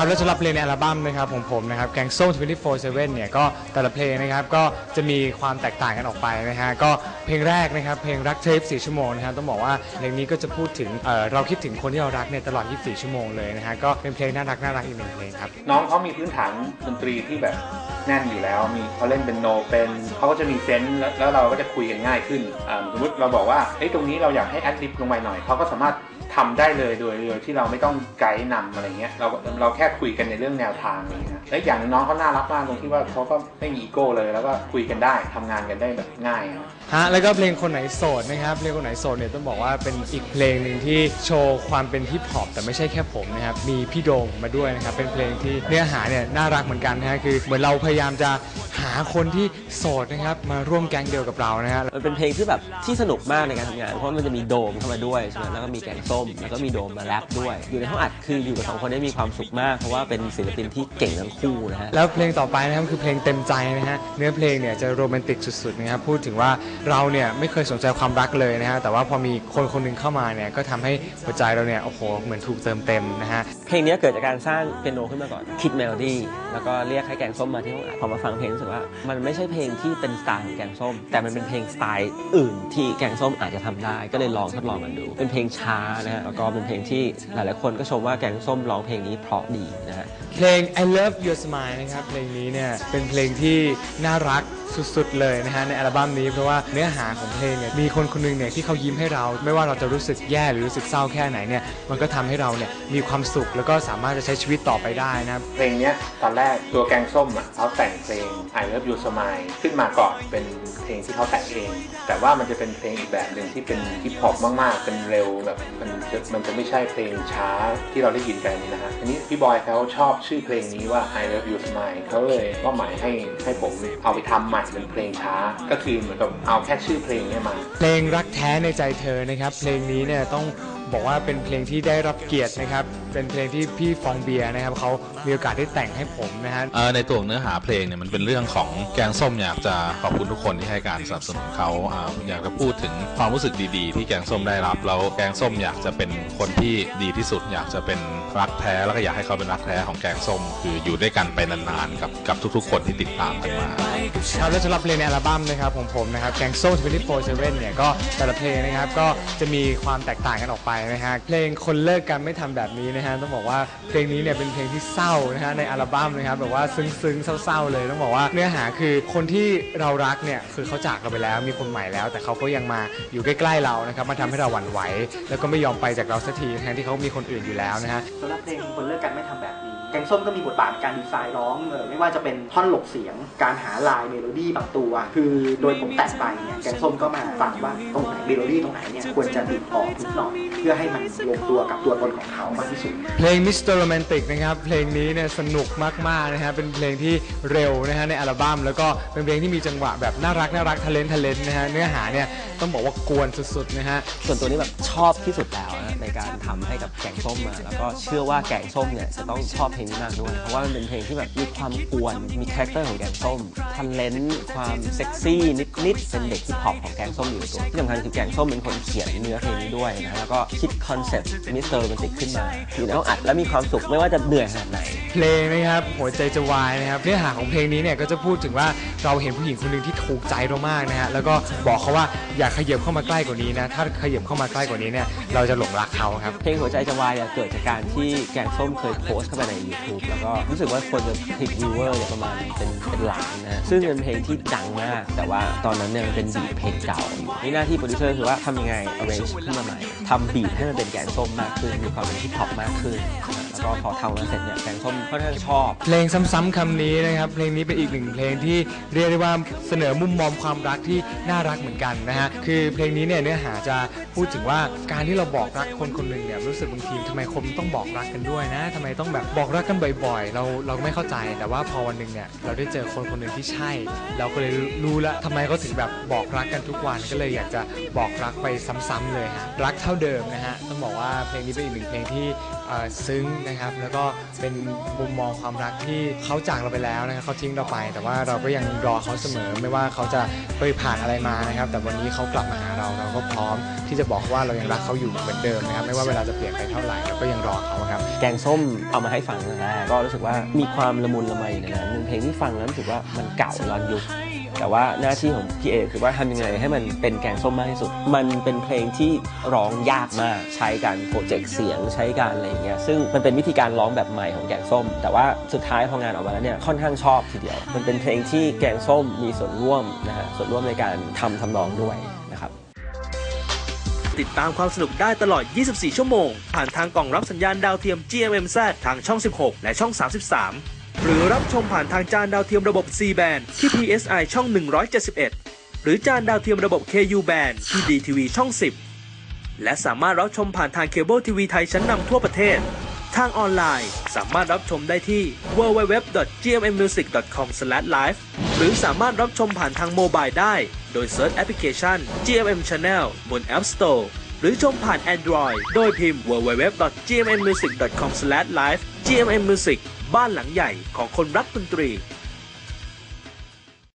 ครับแล้วสำหรับเพลงในอัลบั้มนะครับของผมนะครับแกงส้ม24/7เนี่ยก็แต่ละเพลงนะครับก็จะมีความแตกต่างกันออกไปนะฮะก็เพลงแรกนะครับเพลงรักเทป4ชั่วโมงนะครับต้องบอกว่าเพลงนี้ก็จะพูดถึงเอ่อเราคิดถึงคนที่เรารักเนี่ยตลอด 24 ชั่วโมงเลยนะฮะก็เป็นเพลงน่ารักน่ารักอีกหนึ่งเพลงครับ น้องเขามีพื้นฐานดนตรีที่แบบแน่นอยู่แล้ว มีเขาเล่นเป็นโนเป็นเขาก็จะมีเซนส์แล้วแล้วเราก็จะคุยกันง่ายขึ้นอ่าสมมติเราบอกว่าเฮ้ยตรงนี้เราอยากให้แอดลิปลงไปหน่อยเขาก็สามารถ ทำได้เลยโดยโดยที่เราไม่ต้องไกด์นำอะไรเงี้ยเราเราแค่คุยกันในเรื่องแนวทางอะไรเงี้ยและอีกอย่างหนึ่งน้องเขาน่ารักมากตรงที่ว่าเขาก็ไม่มีอีโก้เลย แล้วก็คุยกันได้ทำงานกันได้แบบง่ายครับฮะแล้วก็เพลงคนไหนโสดนะครับเพลงคนไหนโสดเนี่ยต้องบอกว่าเป็นอีกเพลงหนึ่งที่โชว์ความเป็นฮิปฮอปแต่ไม่ใช่แค่ผมนะครับมีพี่โดงมาด้วยนะครับเป็นเพลงที่เนื้อหาเนี่ยน่ารักเหมือนกันนะฮะคือเหมือนเราพยายามจะหาคนที่โสดนะครับมาร่วมแก๊งเดียวกับเรานะฮะมันเป็นเพลงที่แบบที่สนุกมากในการทำงาน เพราะมันจะมีโดมเข้ามาด้วยใช่ไหมแล้วก็มีแกงส้มแล้วก็มีโดมมาแรปด้วย อยู่ในห้องอัดคืออยู่กับสองคนได้มีความสุขมาก เพราะว่าเป็นศิลปินที่เก่งทั้งคู่นะฮะ แล้วเพลงต่อไปนะครับคือเพลงเต็มใจนะฮะ เนื้อเพลงเนี่ยจะโรแมนติกสุดๆนะครับ พูดถึงว่าเราเนี่ยไม่เคยสนใจความรักเลยนะฮะ แต่ว่าพอมีคนคนหนึ่งเข้ามาเนี่ยก็ทำให้หัวใจเราเนี่ยโอ้โหเหมือนถูกเติมเต็มนะฮะ เพลงนี้เกิดจากการสร้างเปียโนขึ้นมาก่อน คิดเมโลดี้ แล้วก็เรียกให้แกงส้มมาที่ห้องอัด พอมาฟังเพลงรู้สึกว่า มันไม่ใช่เพลงที่เป็นสไตล์ของแกงส้ม แต่มันเป็นเพลงสไตล์อื่นที่แกงส้มอาจจะทำได้ ก็เลยลองทดลองมันดู เป็นเพลงช้านะฮะแล้วก็เป็นเพลงที่หลายๆคนก็ชมว่าแกงส้มร้องเพลงนี้เพราะดีนะฮะ เพลง I Love Your Smile นะครับ เพลงนี้เนี่ยเป็นเพลงที่น่ารัก สุดๆเลยนะฮะในอัลบั้มนี้เพราะว่าเนื้อหาของเพลงเนี่ยมีคนคนหนึงเนี่ยที่เขายิ้มให้เรา ไม่ว่าเราจะรู้สึกแย่หรือรู้สึกเศร้าแค่ไหนเนี่ยมันก็ทำให้เราเนี่ยมีความสุขแล้วก็สามารถจะใช้ชีวิตต่อไปได้นะครับ เพลงเนี้ยตอนแรกตัวแกงส้มอะเขาแต่งเพลง I Love You Smile ขึ้นมาก่อนเป็นเพลงที่เขาแต่งเอง แต่ว่ามันจะเป็นเพลงอีกแบบหนึ่งที่เป็นฮิปฮอปมากๆ เป็นเร็วแบบมันจะมันจะไม่ใช่เพลงช้าที่เราได้ยินกันนี้นะฮะอันนี้พี่บอยเขาชอบชื่อเพลงนี้ว่า I Love You Smile เขาเลยก็หมายให้ให้ผมเอาไปทำใหม่เป็นเพลงช้า ก็คือเหมือนกับเอาแค่ชื่อเพลงเนี้มา เพลงรักแท้ในใจเธอนะครับ เพลงนี้เนี่ยต้องบอกว่าเป็นเพลงที่ได้รับเกียรตินะครับ เป็นเพลงที่พี่ฟองเบียร์นะครับเขามีโอกาสได้แต่งให้ผมนะฮะ เอ่อในตัวเนื้อหาเพลงเนี่ยมันเป็นเรื่องของแกงส้มอยากจะขอบคุณทุกคนที่ให้การสนับสนุนเขาอ่าอยากจะพูดถึงความรู้สึกดีๆ ที่แกงส้มได้รับแล้วแกงส้มอยากจะเป็นคนที่ดีที่สุด อยากจะเป็น รักแท้แล้วก็อยากให้เขาเป็นรักแท้ของแกงส้ม คืออยู่ด้วยกันไปนานๆกับกับทุกๆ คนที่ติดตามกันมาครับและสำหรับเพลงในอัลบั้มนะครับของผมนะครับแกงส้ม24/7เนี่ยก็แต่ละเพลงนะครับก็จะมีความแตกต่างกันออกไปนะฮะเพลงคนเลิกกันไม่ทำแบบนี้นะฮะต้องบอกว่าเพลงนี้เนี่ยเป็นเพลงที่เศร้านะฮะในอัลบั้มนะครับแบบว่าซึ้งๆเศร้าๆ เลยต้องบอกว่าเนื้อหาคือคนที่เรารักเนี่ยคือเขาจากเราไปแล้วมีคนใหม่แล้ว แต่เขาก็ยังมาอยู่ใกล้ๆเรานะครับมาทำให้เราหวั่นไหวแล้วก็ไม่ยอมไปจากเราสักทีทั้งที่เขามีคนอื่นอยู่แล้วนะฮะสำหรับเพลงคนเลิกกันไม่ทำแบบนี้ แกงส้มก็มีบทบาทในการดีไซน์ร้องเออไม่ว่าจะเป็นท่อนหลบเสียง การหาลายเมโลดี้บางตัว คือโดยผมแตะไปเนี่ยแกงส้มก็มาฟังว่าตรงไหนเมโลดี้ตรงไหนเนี่ยควรจะบิดออกนิดหน่อยเพื่อให้มันลงตัวกับตัวตนของเขามากที่สุด เพลง Mr. Romantic นะครับเพลงนี้เนี่ยสนุกมากๆนะฮะเป็นเพลงที่เร็วนะฮะในอัลบั้มแล้วก็เป็นเพลงที่มีจังหวะแบบน่ารักน่ารักทะเลนทะเลนนะฮะเนื้อหาเนี่ยต้องบอกว่ากวนสุดๆนะฮะส่วนตัวนี้แบบชอบที่สุดแล้วนะในการทำให้กับแกงส้มมาแล้วก็เชื่อว่าแกงส้มเนี่ยจะต้องชอบเพลงนี้มากด้วย เพราะว่ามันเป็นเพลงที่แบบมีความกวน มีคาแรคเตอร์ของแกงส้ม ทันเลนความเซ็กซี่นิดๆ เป็นเด็กฮิปฮอปของแกงส้มอยู่ในตัวที่สำคัญคือแกงส้มเป็นคนเขียนเนื้อเพลงนี้ด้วยนะแล้วก็คิดคอนเซ็ปต์มิสเตอร์โรแมนติกขึ้นมาอยู่ในห้องอัดแล้วมีความสุขไม่ว่าจะเหนื่อยขนาดไหน เพลงนะครับหัวใจจะวายนะครับเนื้อหาของเพลงนี้เนี่ยก็จะพูดถึงว่าเราเห็นผู้หญิงคนหนึ่งที่ถูกใจเรามากนะฮะแล้วก็บอกเขาว่าอย่าขยับเข้ามาใกล้กว่านี้นะถ้าขยับเข้ามาใกล้กว่านี้เนี่ยเราจะหลงรักเขาครับเพลงหัวใจจะวายเนี่ยเกิดจากการที่แกงส้มเคยโพสต์เข้าไปใน YouTube แล้วก็รู้สึกว่าคนจะคลิกวิวเวอร์เนี่ยประมาณเป็นเป็นล้านนะฮะซึ่งเป็นเพลงที่ดังมาก แต่ว่าตอนนั้นเนี่ยมันเป็นบีทเพลงเก่าอยู่นี่หน้าที่โปรดิวเซอร์คือว่าทำยังไง arrange ขึ้นมาใหม่ทำบีทให้มันเป็นแกนส้มมากขึ้นมีความเป็นฮิปฮอปมากขึ้น ก็พอทำมาเสร็จเนี่ยแกงส้มค่อนข้างชอบ เพลงซ้ำๆคำนี้นะครับเพลงนี้เป็นอีกหนึ่งเพลงที่เรียกได้ว่าเสนอมุมมองความรักที่น่ารักเหมือนกันนะฮะคือเพลงนี้เนี่ยเนื้อหาจะพูดถึงว่าการที่เราบอกรักคนคนหนึ่งเนี่ยรู้สึกบางทีทำไมคนต้องบอกรักกันด้วยนะทำไมต้องแบบบอกรักกันบ่อยๆ เราเราไม่เข้าใจแต่ว่าพอวันหนึ่งเนี่ยเราได้เจอคนคนหนึ่งที่ใช่ เราก็เลยรู้แล้วทำไมเขาถึงแบบบอกรักกันทุกวันก็เลยอยากจะบอกรักไปซ้ำๆเลยฮะรักเท่าเดิมนะฮะต้องบอกว่าเพลงนี้เป็นอีกหนึ่งเพลงที่ อ่อซึ้งนะครับ แล้วก็เป็นมุมมองความรักที่เขาจากเราไปแล้วนะครับเขาทิ้งเราไป แต่ว่าเราก็ยังรอเขาเสมอ ไม่ว่าเขาจะเคยผ่านอะไรมานะครับ แต่วันนี้เขากลับมาหาเราเราก็พร้อมที่จะบอกว่าเรายังรักเขาอยู่เหมือนเดิมนะครับ ไม่ว่าเวลาจะเปลี่ยนไปเท่าไหร่เราก็ยังรอเขาครับ แกงส้มเอามาให้ฟังตั้งแต่แรกก็รู้สึกว่ามีความละมุนละไมอยู่ในนั้นเป็นเพลงที่ฟังแล้วรู้สึกว่ามันเก่าย้อนยุค แต่ว่าหน้าที่ของพี่เอคือว่าทำยังไงให้มันเป็นแกงส้มมากที่สุด มันเป็นเพลงที่ร้องยากมาก ใช้การโปรเจกต์เสียงใช้การอะไรอย่างเงี้ยซึ่งมันเป็นวิธีการร้องแบบใหม่ของแกงส้ม แต่ว่าสุดท้ายพองานออกมาแล้วเนี่ยค่อนข้างชอบทีเดียว มันเป็นเพลงที่แกงส้มมีส่วนร่วมนะฮะส่วนร่วมในการทำทำนองด้วยนะครับติดตามความสนุกได้ตลอด 24 ชั่วโมง ผ่านทางกล่องรับสัญญาณดาวเทียม GMMZ ทางช่อง 16 และช่อง 33 หรือรับชมผ่านทางจานดาวเทียมระบบ C band ที่ PSI ช่อง 171 หรือจานดาวเทียมระบบ KU band ที่ DTV ช่อง 10 และสามารถรับชมผ่านทางเคเบิลทีวีไทยชั้นนำทั่วประเทศ ทางออนไลน์สามารถรับชมได้ที่ www.gmmusic.com/live หรือสามารถรับชมผ่านทางโมบายได้ โดยเซิร์ชแอปพลิเคชัน GMM Channel บน App Store หรือชมผ่าน Android โดยพิมพ์ www.gmmusic.com/live GMM Music บ้านหลังใหญ่ของคนรักดนตรี